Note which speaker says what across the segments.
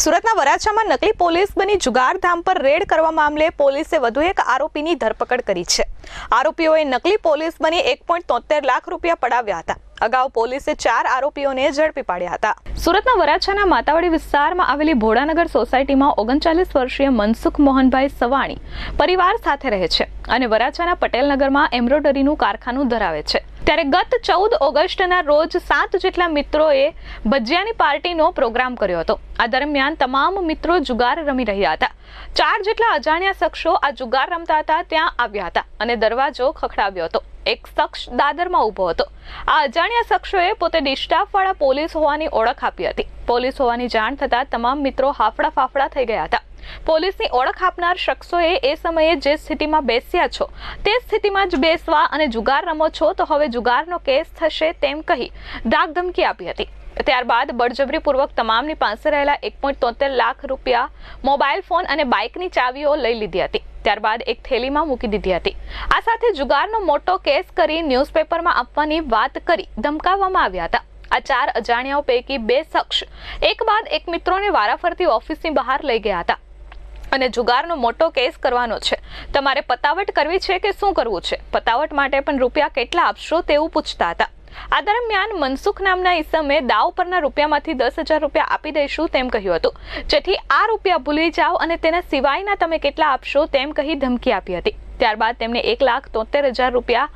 Speaker 1: સુરતના વરાછામાં નકલી પોલીસ બની જુગારધામ પર રેડ કરવા મામલે પોલીસે વધુ એક આરોપીની ધરપકડ કરી છે. આરોપીઓએ નકલી પોલીસ બની એક લાખ રૂપિયા પડાવ્યા હતા. અગાઉ પોલીસે ચાર આરોપીઓને ઝડપી પાડ્યા હતા. સુરતના વરાછાના માતાવાડી વિસ્તારમાં આવેલી ભોળાનગર સોસાયટીમાં ઓગણચાલીસ વર્ષીય મનસુખ મોહનભાઈ સવાણી પરિવાર સાથે રહે છે અને વરાછાના પટેલનગરમાં એમ્બ્રોઇડરીનું કારખાનું ધરાવે છે. ત્યારે ગત ચૌદ ઓગસ્ટના રોજ સાત જેટલા મિત્રોએ ભજીયાની પાર્ટીનો પ્રોગ્રામ કર્યો હતો. આ દરમિયાન તમામ મિત્રો જુગાર રમી રહ્યા હતા. ચાર જેટલા અજાણ્યા શખ્સો આ જુગાર રમતા હતા, ત્યાં આવ્યા હતા અને દરવાજો ખખડાવ્યો હતો. એક શખ્સ દાદરમાં ઊભો હતો. આ અજાણ્યા શખ્સોએ પોતે ડિસ્ટાફવાળા પોલીસ હોવાની ઓળખ આપી હતી. પોલીસ હોવાની જાણ થતાં તમામ મિત્રો હાફડા ફાફડા થઈ ગયા હતા. પોલીસની ઓળખ આપનાર શખ્સોએ એ સમયે જે સ્થિતિમાં બેસ્યા છો, તે સ્થિતિમાં જ બેસવા અને જુગાર રમો છો, તો હવે જુગારનો કેસ થશે તેમ કહી ડાક ધમકી આપી હતી. ત્યારબાદ બળજબરીપૂર્વક તમામની પાસે રહેલા એક લાખ રૂપિયા મોબાઈલ ફોન અને બાઇકની ચાવીઓ લઈ લીધી હતી. ત્યારબાદ એક થેલીમાં મૂકી દીધી હતી. આ સાથે જુગારનો મોટો કેસ કરી ન્યૂઝપેપરમાં આપવાની વાત કરી ધમકાવવામાં આવ્યા હતા. આ ચાર અજાણ્યાઓ પૈકી બે શખ્સ એક બાદ એક મિત્રોને વારાફરતી ઓફિસની બહાર લઈ ગયા હતા. અને જુગારનો મોટો કેસ કરવાનો છે. તમારે પતાવટ કરવી છે કે શું કરવું છે? પતાવટ માટે પણ રૂપિયા કેટલા આપશો તેવું પૂછતા હતા. આ દરમિયાન મનસુખ નામના ઈસમે દાવ પરના રૂપિયામાંથી દસ હજાર રૂપિયા આપી દઈશું તેમ કહ્યું હતું. જેથી આ રૂપિયા ભૂલી જાઓ અને તેના સિવાયના તમે કેટલા આપશો તેમ કહી ધમકી આપી હતી. ત્યારબાદ તેમને એક લાખ તોતેર હજાર રૂપિયા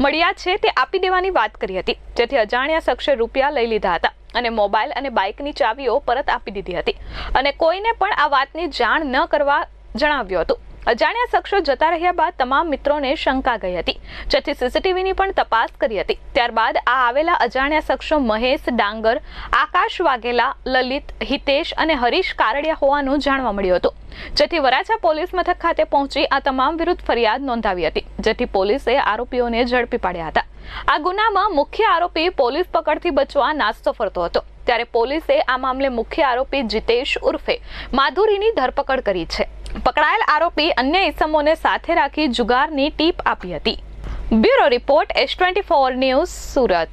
Speaker 1: મળ્યા છે તે આપી દેવાની વાત કરી હતી. જેથી અજાણ્યા શખ્સે રૂપિયા લઈ લીધા હતા. અને મોબાઈલ અને બાઇકની ચાવીઓ પરત આપી દીધી હતી. અને કોઈને પણ આ વાતની જાણ ન કરવા જણાવ્યું હતું. અજાણ્યા શખ્સો જતા રહ્યા બાદ તમામ મિત્રોને શંકા ગઈ હતી. જેથી સીસીટીવીની પણ તપાસ કરી હતી. ત્યારબાદ આ આવેલા અજાણ્યા શખ્સો મહેશ ડાંગર, આકાશ વાઘેલા, લલિત, હિતેશ અને હરીશ કારડિયા હોવાનું જાણવા મળ્યું હતું. જેથી વરાછા પોલીસ મથક ખાતે પહોંચી આ તમામ વિરુદ્ધ ફરિયાદ નોંધાવી હતી. જેથી પોલીસે આરોપીઓને ઝડપી પાડ્યા હતા. આ ગુનામાં મુખ્ય આરોપી પોલીસ પકડથી બચવા નાસ્તો ફરતો હતો. ત્યારે પોલીસે આ મામલે મુખ્ય આરોપી જીતેશ ઉર્ફે માધુરીની ધરપકડ કરી છે. પકડાયેલ આરોપી અન્ય ઇસમોને સાથે રાખી જુગારની ટીપ આપી હતી. Bureau report S twenty four news Surat.